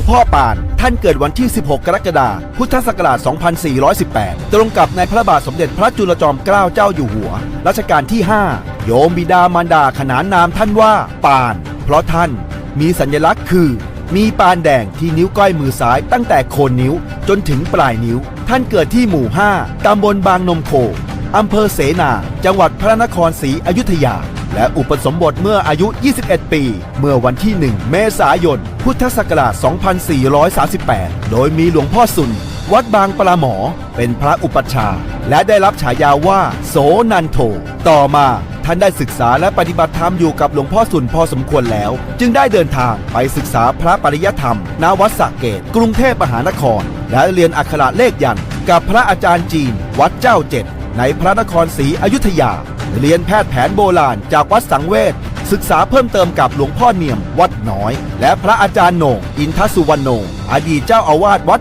งพ่อปาน ท่านเกิดวันที่ 16 กรกฎาคม พุทธศักราช 2418 ตรงกับในพระบาทสมเด็จพระจุลจอมเกล้าเจ้าอยู่หัว รัชกาลที่ 5 โยมบิดามารดาขนานนามท่านว่าปาน เพราะท่านมีสัญลักษณ์คือ มีปานแดงที่นิ้วก้อยมือซ้ายตั้งแต่โคนนิ้วจนถึงปลายนิ้ว ท่านเกิดที่หมู่ 5 ตำบลบางนมโค อำเภอเสนา จังหวัดพระนครศรีอยุธยา และอุปสมบทเมื่ออายุ 21 ปี เมื่อวันที่ 1 เมษายน พุทธศักราช 2438 โดยมีหลวงพ่อสุน วัดบางปลาหมอ เป็นพระอุปัชฌาย์และได้รับฉายาว่า โสนันโท ต่อมาท่านได้ศึกษาและปฏิบัติธรรมอยู่กับหลวงพ่อสุนพอสมควรแล้ว จึงได้เดินทางไปศึกษาพระปริยธรรมณวัดสระเกต กรุงเทพมหานคร และเรียนอักขระเลขยันต์กับพระอาจารย์จีน วัดเจ้าเจ็ด ในพระนครศรีอยุธยา เรียนแพทย์แผนโบราณจากวัดสังเวชศึกษาเพิ่มเติมกับหลวงพ่อเนียมวัดน้อย และพระอาจารย์โหน่งอินทสุวรรณโนอดีตเจ้าอาวาสวัด